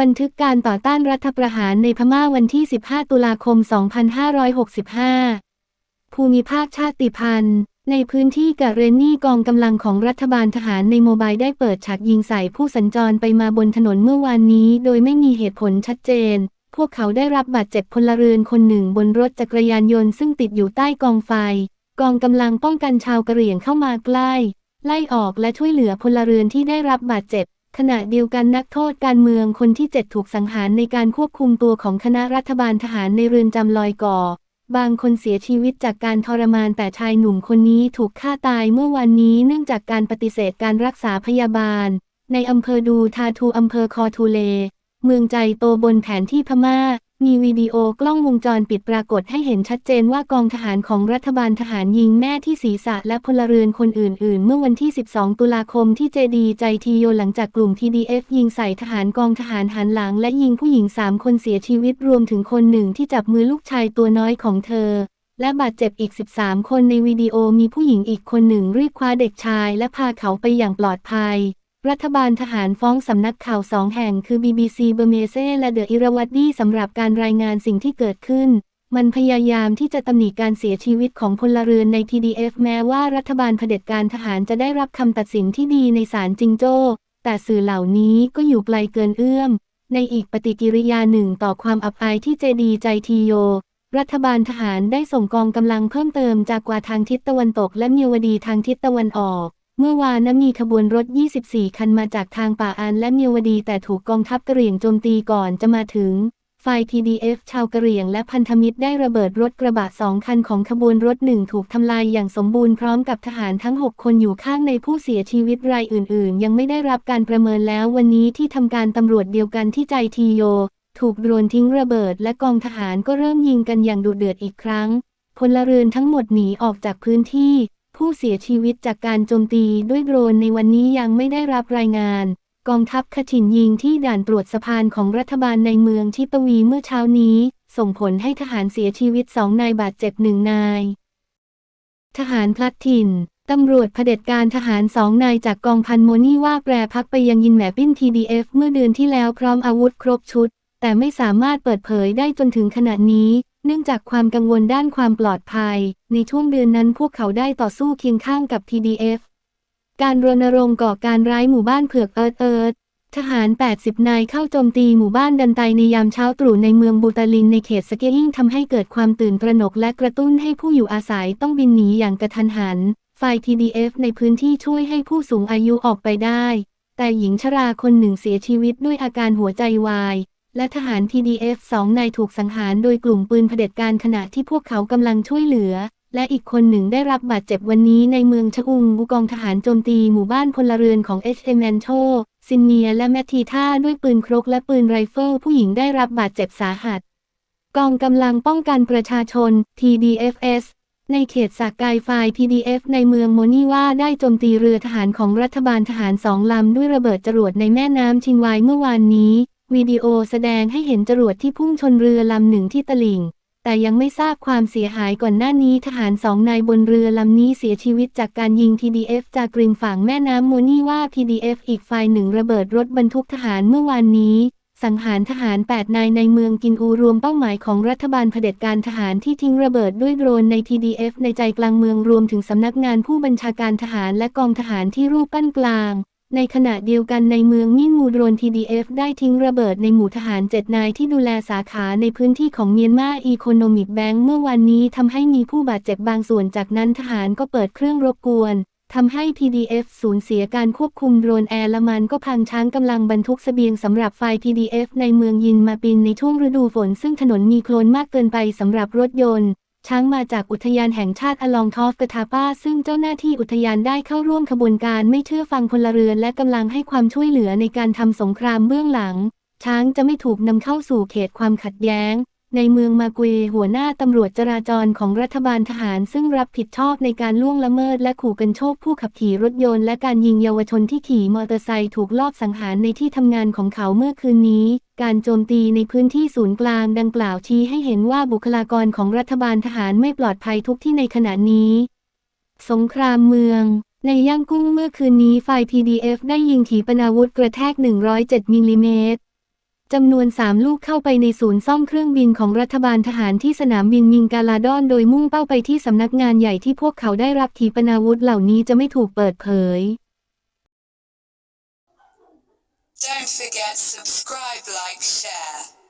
บันทึกการต่อต้านรัฐประหารในพม่าวันที่ 15 ตุลาคม 2565 ภูมิภาคชาติพันธุ์ ในพื้นที่กะเรนนี่กองกำลังของรัฐบาลทหารในโมบายได้เปิดฉากยิงใส่ผู้สัญจรไปมาบนถนนเมื่อวานนี้ โดยไม่มีเหตุผลชัดเจน พวกเขาได้รับบาดเจ็บพลเรือนคนหนึ่งบนรถจักรยานยนต์ซึ่งติดอยู่ใต้กองไฟ กองกำลังป้องกันชาวกะเหรี่ยงเข้ามาใกล้ ไล่ออกและช่วยเหลือพลเรือนที่ได้รับบาดเจ็บ ขณะเดียวกันนักโทษการเมืองคนที่ 7 ถูกสังหารในการควบคุมตัวของคณะรัฐบาลทหารในเรือนจำลอยก่อ บางคนเสียชีวิตจากการทรมานแต่ชายหนุ่มคนนี้ถูกฆ่าตายเมื่อวันนี้เนื่องจากการปฏิเสธการรักษาพยาบาล ในอำเภอดูทาทูอำเภอคอทูเล เมืองใจโตบนแผนที่พม่า มีวิดีโอกล้องวงจรปิดปรากฏให้เห็นชัดเจนว่ากองทหารของรัฐบาลทหารยิงแม่ที่ศีรษะและพลเรือนคนอื่น ๆ เมื่อวันที่ 12 ตุลาคมที่เจดีใจทีโยหลังจากกลุ่ม TDF ยิงใส่ทหารกองทหารหันหลัง และยิงผู้หญิง 3 คนเสียชีวิตรวมถึงคนหนึ่งที่จับมือลูกชายตัวน้อยของเธอ และบาดเจ็บอีก 13 คนในวิดีโอมีผู้หญิงอีกคนหนึ่งรีบคว้าเด็กชาย และพาเขาไปอย่างปลอดภัย รัฐบาลทหารฟ้องสำนักข่าวสองแห่งคือ BBC เบอร์เมเซและเดอะอิรวัตดีสำหรับการรายงานสิ่งที่เกิดขึ้น มันพยายามที่จะตำหนิการเสียชีวิตของพลเรือนใน TDF แม้ว่ารัฐบาลเผด็จการทหารจะได้รับคำตัดสินที่ดีในศาลจิงโจ้ แต่สื่อเหล่านี้ก็อยู่ไกลเกินเอื้อม ในอีกปฏิกิริยาหนึ่งต่อความอับอายที่เจดีใจทีโย รัฐบาลทหารได้ส่งกองกำลังเพิ่มเติมจากกว่าทางทิศตะวันตกและเมียวดีทางทิศตะวันออก เมื่อวานนั้นมีขบวนรถ 24 คันมาจากทางป่าอันและเมียวดีแต่ถูกกองทัพกะเหรี่ยงโจมตีก่อนจะมาถึง ฝ่าย TDF ชาวกะเหรี่ยงและพันธมิตรได้ระเบิดรถกระบะสองคันของขบวนรถหนึ่งถูกทำลายอย่างสมบูรณ์พร้อมกับทหารทั้ง 6 คนอยู่ข้างในผู้เสียชีวิตรายอื่น ๆ ยังไม่ได้รับการประเมินแล้ววันนี้ที่ทำการตำรวจเดียวกันที่ใจทีโย ถูกโดรนทิ้งระเบิด และกองทหารก็เริ่มยิงกันอย่างดุเดือดอีกครั้งพลเรือนทั้งหมดหนีออกจากพื้นที่ ผู้เสียชีวิตจากการโจมตีด้วยโดรนในวันนี้ยังไม่ได้รับรายงาน กองทัพขฉินยิงที่ด่านตรวจสะพานของรัฐบาลในเมืองชิปวีเมื่อเช้านี้ ส่งผลให้ทหารเสียชีวิตสองนายบาดเจ็บหนึ่งนาย ทหารพลัดถิ่นตำรวจเผด็จการทหารสองนายจากกองพันโมนี่ว่าแปรพักไปยังยินแหมปิ้น TDF เมื่อเดือนที่แล้วพร้อมอาวุธครบชุด แต่ไม่สามารถเปิดเผยได้จนถึงขณะนี้ เนื่องจากความกังวลด้านความปลอดภัย ในช่วงเดือนนั้นพวกเขาได้ต่อสู้เคียงข้างกับ TDF การรณรงค์ก่อการร้ายหมู่บ้านเผือกเอิร์ธเอิร์ธทหาร 80 นายเข้าโจมตีหมู่บ้านดันไตในยามเช้าตรู่ในเมืองบูตาลินในเขตสเกยิ่งทำให้เกิดความตื่นตระหนกและกระตุ้นให้ผู้อยู่อาศัยต้องบินหนีอย่างกระทันหัน ฝ่าย TDF ในพื้นที่ช่วยให้ผู้สูงอายุออกไปได้ แต่หญิงชราคนหนึ่งเสียชีวิตด้วยอาการหัวใจวาย และทหาร TDF สองนายถูกสังหารโดยกลุ่มปืนเผด็จการขณะที่พวกเขากำลังช่วยเหลือ และอีกคนหนึ่งได้รับบาดเจ็บวันนี้ในเมืองชะอุงบุกองทหารโจมตีหมู่บ้านพลเรือนของ HM m a n t o ซินเนียและแมททีท่าด้วยปืนครกและปืนไรเฟิลผู้หญิงได้รับบาดเจ็บสาหัส กองกำลังป้องกันประชาชน TDFS ในเขตสากไกไฟ PDF ในเมืองโมนีว่าได้โจมตีเรือทหารของรัฐบาลทหารสองลำด้วยระเบิดจรวดในแม่น้ำชิงไวเมื่อวานนี้ วิดีโอแสดงให้เห็นจรวดที่พุ่งชนเรือลำหนึ่งที่ตลิ่ง แต่ยังไม่ทราบความเสียหายก่อนหน้านี้ทหารสองนายบนเรือลำนี้เสียชีวิตจากการยิง TDF จากริมฝั่งแม่น้ำโมนีว่า TDF อีกฝ่ายหนึ่งระเบิดรถบรรทุกทหารเมื่อวานนี้ สังหารทหาร 8 นายในเมืองกินอูรวมเป้าหมายของรัฐบาลเผด็จการทหารที่ทิ้งระเบิดด้วยโดรนใน TDF ในใจกลางเมืองรวมถึงสำนักงานผู้บัญชาการทหารและกองทหารที่รูปปั้นกลาง ในขณะเดียวกันในเมืองมินมูโดรน TDF ได้ทิ้งระเบิดในหมู่ทหาร7นายที่ดูแลสาขาในพื้นที่ของเมียนมาอีโคโนมิกแบงก์เมื่อวันนี้ทำให้มีผู้บาดเจ็บบางส่วนจากนั้นทหารก็เปิดเครื่องรบกวนทำให้ PDF สูญเสียการควบคุมโดรนแอร์ละมันก็พังช้างกำลังบรรทุกเสบียงสำหรับไฟ PDF ในเมืองยินมาปินในช่วงฤดูฝน ซึ่งถนนมีโคลนมากเกินไปสำหรับรถยนต์ ช้างมาจากอุทยานแห่งชาติอลองทอฟกทาป้า ซึ่งเจ้าหน้าที่อุทยานได้เข้าร่วมขบวนการไม่เชื่อฟังพลเรือนและกำลังให้ความช่วยเหลือในการทำสงครามเบื้องหลัง ช้างจะไม่ถูกนำเข้าสู่เขตความขัดแย้ง ในเมืองมาเกุยหัวหน้าตำรวจจราจรของรัฐบาลทหาร ซึ่งรับผิดชอบในการล่วงละเมิดและขู่กันโชคผู้ขับขี่รถยนต์และการยิงเยาวชนที่ขี่มอเตอร์ไซค์ถูกลอบสังหารในที่ทำงานของเขาเมื่อคืนนี้ การโจมตีในพื้นที่ศูนย์กลางดังกล่าวชี้ให้เห็นว่าบุคลากรของรัฐบาลทหารไม่ปลอดภัยทุกที่ในขณะนี้ สงครามเมืองในย่างกุ้งเมื่อคืนนี้ฝ่าย PDF ได้ยิงขีปนาวุธกระแทก 107มิลลิเมตร จำนวน 3 ลูกเข้าไปในศูนย์ซ่อมเครื่องบินของรัฐบาลทหารที่สนามบินมิงกาลาดอน โดยมุ่งเป้าไปที่สำนักงานใหญ่ที่พวกเขาได้รับขีปนาวุธเหล่านี้จะไม่ถูกเปิดเผย Don't forget subscribe like share